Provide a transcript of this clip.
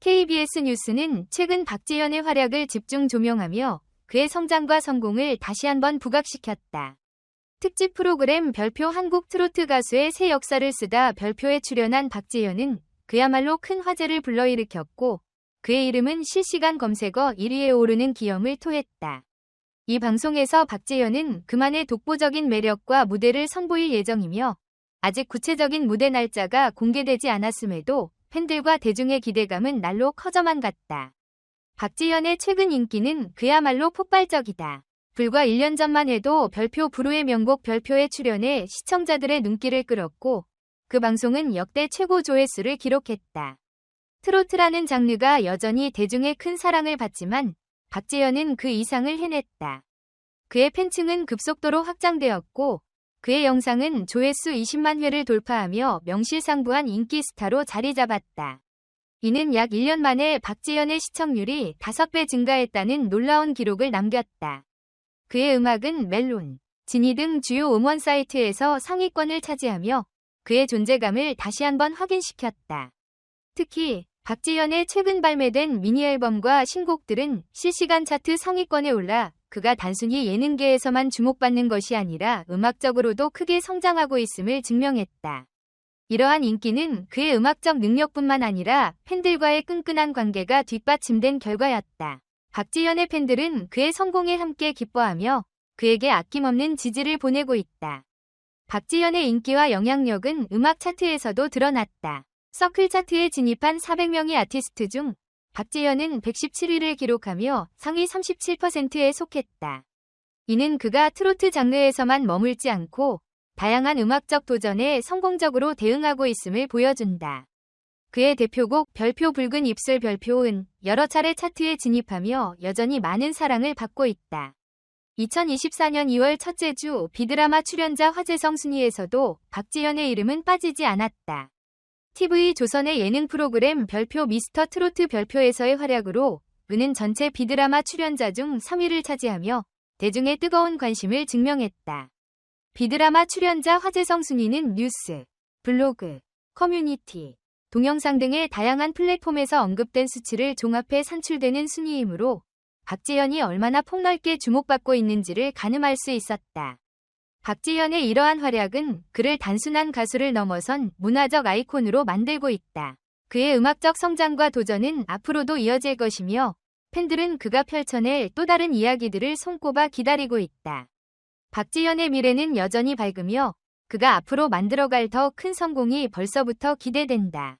KBS 뉴스는 최근 박지현의 활약을 집중 조명하며 그의 성장과 성공을 다시 한번 부각시켰다. 특집 프로그램 별표 한국 트로트 가수의 새 역사를 쓰다 별표에 출연한 박지현은 그야말로 큰 화제를 불러일으켰고 그의 이름은 실시간 검색어 1위에 오르는 기염을 토했다. 이 방송에서 박재현은 그만의 독보적인 매력과 무대를 선보일 예정이며 아직 구체적인 무대 날짜가 공개되지 않았음에도 팬들과 대중의 기대감은 날로 커져만 갔다. 박지현의 최근 인기는 그야말로 폭발적이다. 불과 1년 전만 해도 별표 부르의 명곡 별표에 출연해 시청자들의 눈길을 끌었고 그 방송은 역대 최고 조회수를 기록했다. 트로트라는 장르가 여전히 대중의 큰 사랑을 받지만 박재현은 그 이상을 해냈다. 그의 팬층은 급속도로 확장되었고 그의 영상은 조회수 20만 회를 돌파하며 명실상부한 인기 스타로 자리 잡았다. 이는 약 1년 만에 박재현의 시청률이 5배 증가했다는 놀라운 기록을 남겼다. 그의 음악은 멜론, 지니 등 주요 음원 사이트에서 상위권을 차지하며 그의 존재감을 다시 한번 확인시켰다. 특히 박지현의 최근 발매된 미니 앨범과 신곡들은 실시간 차트 상위권에 올라 그가 단순히 예능계에서만 주목받는 것이 아니라 음악적으로도 크게 성장하고 있음을 증명했다. 이러한 인기는 그의 음악적 능력뿐만 아니라 팬들과의 끈끈한 관계가 뒷받침된 결과였다. 박지현의 팬들은 그의 성공에 함께 기뻐하며 그에게 아낌없는 지지를 보내고 있다. 박지현의 인기와 영향력은 음악 차트에서도 드러났다. 서클 차트에 진입한 400명의 아티스트 중 박재현은 117위를 기록하며 상위 37%에 속했다. 이는 그가 트로트 장르에서만 머물지 않고 다양한 음악적 도전에 성공적으로 대응하고 있음을 보여준다. 그의 대표곡 별표 붉은 입술 별표은 여러 차례 차트에 진입하며 여전히 많은 사랑을 받고 있다. 2024년 2월 첫째 주 비드라마 출연자 화제성 순위에서도 박지현의 이름은 빠지지 않았다. TV 조선의 예능 프로그램 별표 미스터 트로트 별표에서의 활약으로 그는 전체 비드라마 출연자 중 3위를 차지하며 대중의 뜨거운 관심을 증명했다. 비드라마 출연자 화제성 순위는 뉴스, 블로그, 커뮤니티, 동영상 등의 다양한 플랫폼에서 언급된 수치를 종합해 산출되는 순위이므로 박재현이 얼마나 폭넓게 주목받고 있는지를 가늠할 수 있었다. 박지현의 이러한 활약은 그를 단순한 가수를 넘어선 문화적 아이콘으로 만들고 있다. 그의 음악적 성장과 도전은 앞으로도 이어질 것이며 팬들은 그가 펼쳐낼 또 다른 이야기들을 손꼽아 기다리고 있다. 박지현의 미래는 여전히 밝으며 그가 앞으로 만들어갈 더 큰 성공이 벌써부터 기대된다.